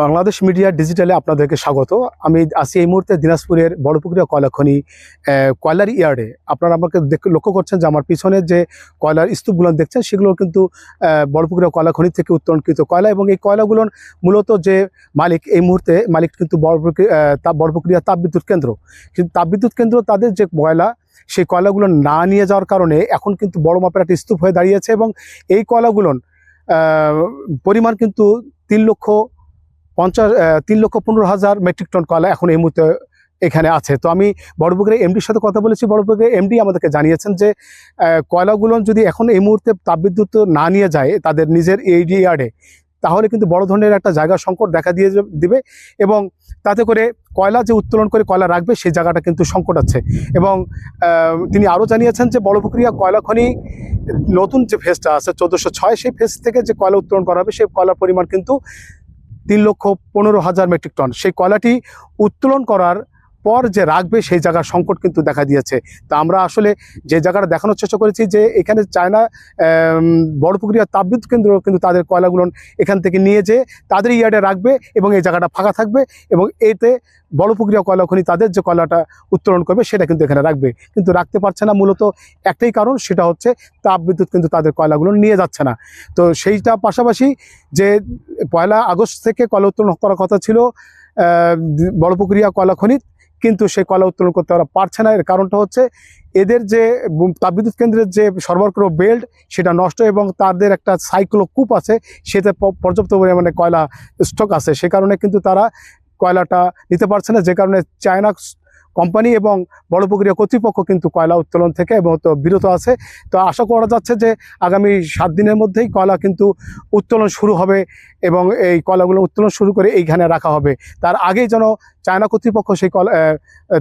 Bangladesh media ডিজিটালে আপনাদেরকে স্বাগত। আমি আছি এই মুহূর্তে দিনাজপুরের বড়পুকুরিয়া কয়লাখনি কয়লার ইয়ার্ডে। আপনারা আমাকে লক্ষ্য করছেন যে আমার পিছনে যে কয়লার স্তূপগুলো দেখছেন, সেগুলো কিন্তু বড়পুকুরিয়া কয়লা খনি থেকে উত্তোলনকৃত কয়লা এবং এই কয়লাগুলো মূলত যে মালিক এই মুহূর্তে, মালিক কিন্তু বড়পুকুরিয়া তাপবিদ্যুৎ কেন্দ্র। কিন্তু তাপবিদ্যুৎ কেন্দ্র তাদের যে কয়লা, সেই কয়লাগুলো না নিয়ে যাওয়ার কারণে এখন কিন্তু বড় মাপের একটা স্তূপ হয়ে দাঁড়িয়েছে এবং এই কয়লাগুলোর পরিমাণ কিন্তু তিন লক্ষ পঞ্চাশ তিন লক্ষ পনেরো হাজার মেট্রিক টন কয়লা এখন এই মুহূর্তে এখানে আছে। তো আমি বড়পুকুরের এমডির সাথে কথা বলেছি। বড়পুকুরের এমডি আমাদেরকে জানিয়েছেন যে কয়লাগুলো যদি এখন এই মুহূর্তে তাপবিদ্যুৎ না নিয়ে যায় তাদের নিজের এইডি ইয়ার্ডে তাহলে কিন্তু বড় ধরনের একটা জায়গা সংকট দেখা দিয়ে দিবে এবং তাতে করে কয়লা যে উত্তোলন করে কয়লা রাখবে সেই জায়গাটা কিন্তু সংকট আছে। এবং তিনি আরও জানিয়েছেন যে বড়পুকুরিয়া কয়লা খনি নতুন যে ফেজটা আছে, চোদ্দোশো ছয়, সেই ফেজ থেকে যে কয়লা উত্তোলন করা হবে, সেই কয়লার পরিমাণ কিন্তু তিন লক্ষ পনেরো হাজার মেট্রিক টন সেই কয়লাটি উত্তোলন করার পর যে রাখবে, সেই জায়গার সংকট কিন্তু দেখা দিয়েছে। তা আমরা আসলে যে জায়গাটা দেখানোর চেষ্টা করেছি যে এখানে চায়না বড় পুকুরিয়া তাপবিদ্যুৎ কেন্দ্র কিন্তু তাদের কয়লাগুলো এখান থেকে নিয়ে যেয়ে তাদের ইয়ার্ডে রাখবে এবং এই জায়গাটা ফাঁকা থাকবে এবং এতে বড় পুকুরিয়া কয়লা খনি তাদের যে কয়লাটা উত্তোলন করবে, সেটা কিন্তু এখানে রাখবে। কিন্তু রাখতে পারছে না মূলত একটাই কারণ, সেটা হচ্ছে তাপবিদ্যুৎ কিন্তু তাদের কয়লাগুলো নিয়ে যাচ্ছে না। তো সেইটা পাশাপাশি যে পয়লা আগস্ট থেকে কয়লা উত্তোলন করার কথা ছিল বড়পুকুরিয়া কয়লা খনি কিন্তু সেই কয়লা উত্তোলন করতে ওরা পারছে না। এর কারণটা হচ্ছে এদের যে তাপবিদ্যুৎ কেন্দ্রের যে সরবরাহ বেল্ট, সেটা নষ্ট এবং তাদের একটা সাইক্লো কূপ আছে, সেতে পর্যাপ্ত পরিমাণে কয়লা স্টক আছে। সে কারণে কিন্তু তারা কয়লাটা নিতে পারছে না। যে কারণে চায়না কোম্পানি এবং বড় পুকুরিয়া কর্তৃপক্ষ কিন্তু কয়লা উত্তোলন থেকে এবং বিরত আছে। তো আশা করা যাচ্ছে যে আগামী সাত দিনের মধ্যেই কয়লা কিন্তু উত্তোলন শুরু হবে এবং এই কয়লাগুলো উত্তোলন শুরু করে এইখানে রাখা হবে। তার আগেই যেন চায়না কর্তৃপক্ষ সেই আহ,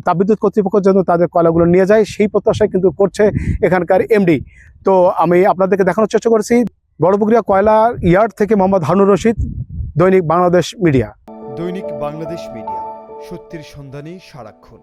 তাপবিদ্যুৎ কর্তৃপক্ষ যেন তাদের কয়লাগুলো নিয়ে যায় সেই প্রত্যাশায় কিন্তু করছে এখানকার এমডি। তো আমি আপনাদেরকে দেখানোর চেষ্টা করেছি বড়পুকুরিয়া কয়লা ইয়ার্ড থেকে মোহাম্মদ হারুন রশিদ দৈনিক বাংলাদেশ মিডিয়া। দৈনিক বাংলাদেশ মিডিয়া সত্যের সন্ধানে সারাক্ষণ।